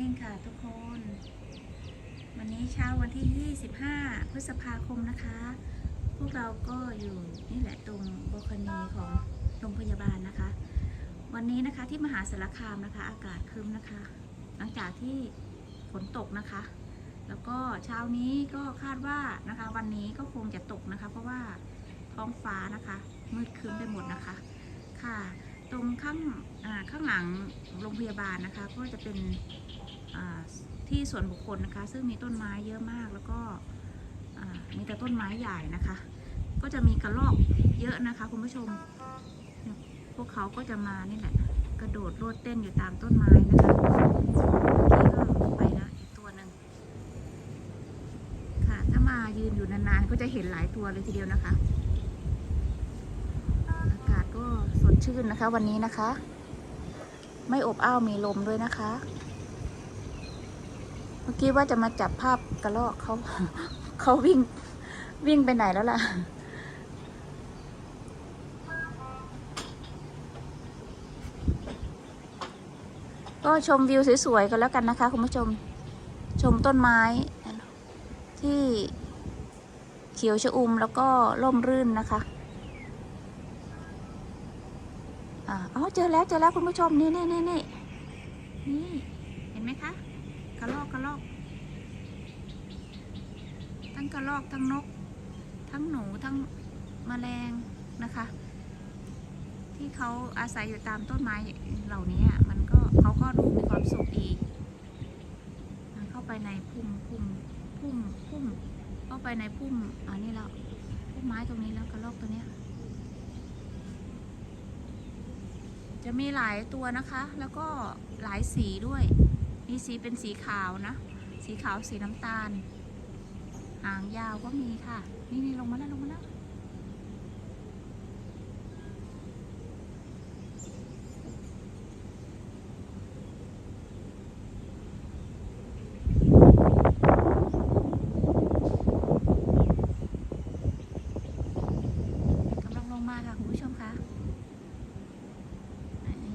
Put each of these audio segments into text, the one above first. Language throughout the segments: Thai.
นิ่งค่ะทุกคน วันนี้เช้าวันที่ 25 พฤษภาคมนะคะ พวกเราก็อยู่นี่แหละตรงโบคนีของโรงพยาบาลนะคะ วันนี้นะคะที่มหาสารคามนะคะ อากาศครึ้มนะคะ หลังจากที่ฝนตกนะคะ แล้วก็เช้านี้ก็คาดว่านะคะ วันนี้ก็คงจะตกนะคะ เพราะว่าท้องฟ้านะคะ มืดครึ้มไปหมดนะคะ ค่ะตรงข้างข้างหลังโรงพยาบาลนะคะ ก็จะเป็น ที่ส่วนบุคคลนะคะ ซึ่งมีต้นไม้เยอะมากแล้วก็มีแต่ต้นไม้ใหญ่นะคะ ก็จะมีกระรอกเยอะนะคะคุณผู้ชม พวกเขาก็จะมานี่แหละ กระโดดโลดเต้นอยู่ตามต้นไม้นะคะเมื่อกี้ก็ไปแล้วอีกตัวหนึ่งค่ะ ถ้ามายืนอยู่นานๆก็จะเห็นหลายตัวเลยทีเดียวนะคะ อากาศก็สดชื่นนะคะ วันนี้นะคะ ไม่อบอ้าวมีลมด้วยนะคะ เมื่อกี้ว่าจะมาจับภาพกระรอกเขาเขาวิ่งวิ่งไปไหนแล้วล่ะ ก็ชมวิวสวยๆกันแล้วกันนะคะคุณผู้ชมชมต้นไม้ที่เขียวชอุ่มแล้วก็ร่มรื่นนะคะอ๋อเจอแล้วเจอแล้วคุณผู้ชมนี่นี่นี่นี่นี่เห็นไหมคะ ระรอกกระรอก ทั้งกระรอกทั้งนก ทั้งหนูทั้งแมลงนะคะ ที่เขาอาศัยอยู่ตามต้นไม้เหล่านี้มันก็เขาก็ดูมีความสุขดีเข้าไปในพุ่มพุ่มพุ่มพุ่มเข้าไปในพุ่มอันนี้แล้วพุ่มไม้ตรงนี้แล้วกระรอกตัวเนี้ยจะมีหลายตัวนะคะ แล้วก็หลายสีด้วย มีสีเป็นสีขาวนะ สีขาวสีน้ำตาล หางยาวก็มีค่ะ นี่นี่ลงมาแล้วลงมาแล้ว กำลังลงมาค่ะคุณผู้ชมคะนี่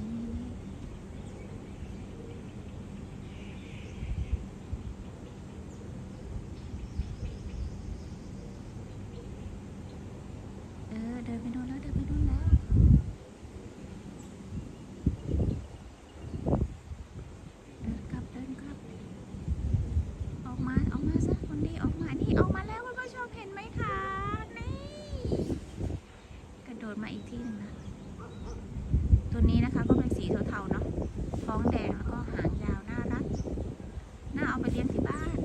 เออเดินไปนู่นแล้วเดินไปนู่นแล้ว เดินกลับเดินกลับ ออกมาออกมาซะคนดีออกมา นี่ออกมาแล้วคุณผู้ชมเห็นไหมคะ นี่ กระโดดมาอีกที่หนึ่งนะ ตัวนี้นะคะก็เป็นสีเทาๆเนาะ ท้องแดงแล้วก็หางยาวน่ารัก น่าเอา ไปเลี้ยงที่บ้าน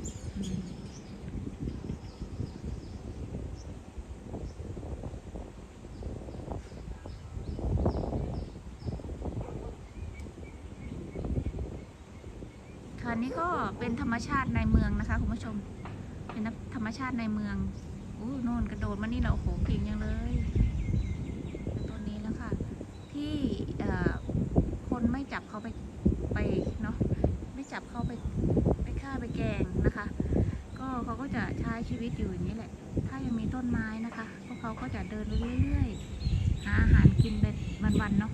ค่ะนี่ก็เป็นธรรมชาติในเมืองนะคะคุณผู้ชม เป็นธรรมชาติในเมืองอู้โน่นกระโดดมานี่เราโอ้โหเก่งยังเลย ตัวนี้แล้วค่ะ ที่เอ่อคนไม่จับเขาไปไปเนาะไม่จับเขาไปไปฆ่าไปแกงนะคะ ก็เขาก็จะใชีวิตอยู่อย่างนี้แหละ ถ้ายังมีต้นไม้นะคะ พวกเขาก็จะเดินไปเรื่อยๆ หาอาหารกินเป็นวันๆเนาะ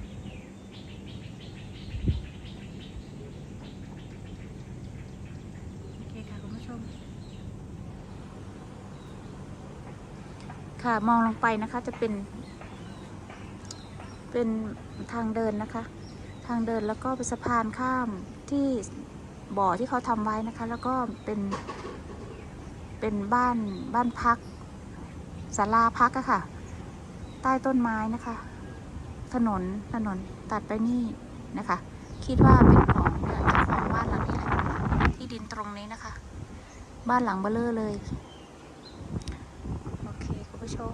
โอเคค่ะคุณผู้ชมค่ะมองลงไปนะคะจะเป็น เป็นทางเดินนะคะ ทางเดินแล้วก็เป็นสะพานข้ามที่บ่อที่เขาทำไว้นะคะ แล้วก็เป็น เป็นบ้านบ้านพักศาลาพักอะค่ะ ใต้ต้นไม้นะคะ ถนนถนนตัดไปนี่นะคะ คิดว่าเป็นของเจ้าของบ้านหลังนี้แหละที่ดินตรงนี้นะคะ บ้านหลังเบลเลอร์เลย โอเคคุณผู้ชม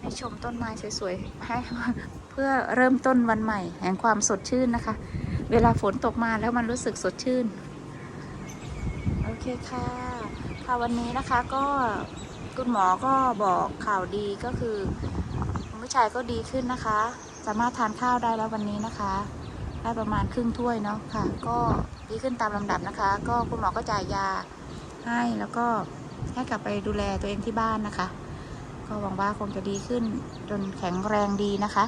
ให้ชมต้นไม้สวยๆให้เพื่อเริ่มต้นวันใหม่ แห่งความสดชื่นนะคะ เวลาฝนตกมาแล้วมันรู้สึกสดชื่น เคค่ะค่ะวันนี้นะคะก็คุณหมอก็บอกข่าวดีก็คือคุณผู้ชายก็ดีขึ้นนะคะ สามารถทานข้าวได้แล้ววันนี้นะคะ ได้ประมาณครึ่งถ้วยเนาะค่ะ ก็ดีขึ้นตามลำดับนะคะ ก็คุณหมอก็จ่ายยาให้แล้วก็ให้กลับไปดูแลตัวเองที่บ้านนะคะ ก็หวังว่าคงจะดีขึ้นจนแข็งแรงดีนะคะ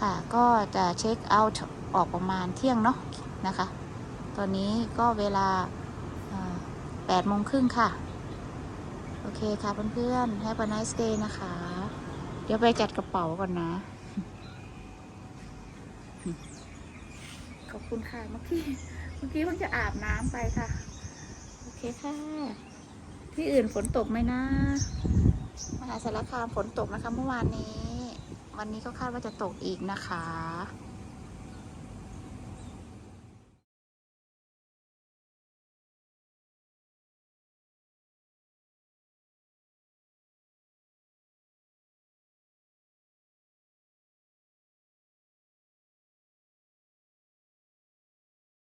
ค่ะก็จะเช็คเอาท์ออกประมาณเที่ยงเนาะนะคะ ตอนนี้ก็เวลา แปดโมงครึ่งค่ะ โอเคค่ะเพื่อนๆ Have a nice day นะคะ เดี๋ยวไปจัดกระเป๋าก่อนนะ ขอบคุณค่ะ เมื่อกี้ เมื่อกี้เพิ่งจะอาบน้ำไปค่ะ โอเคค่ะ ที่อื่นฝนตกไหมนะ มหาสารคามฝนตกนะคะเมื่อวานนี้ วันนี้ก็คาดว่าจะตกอีกนะคะ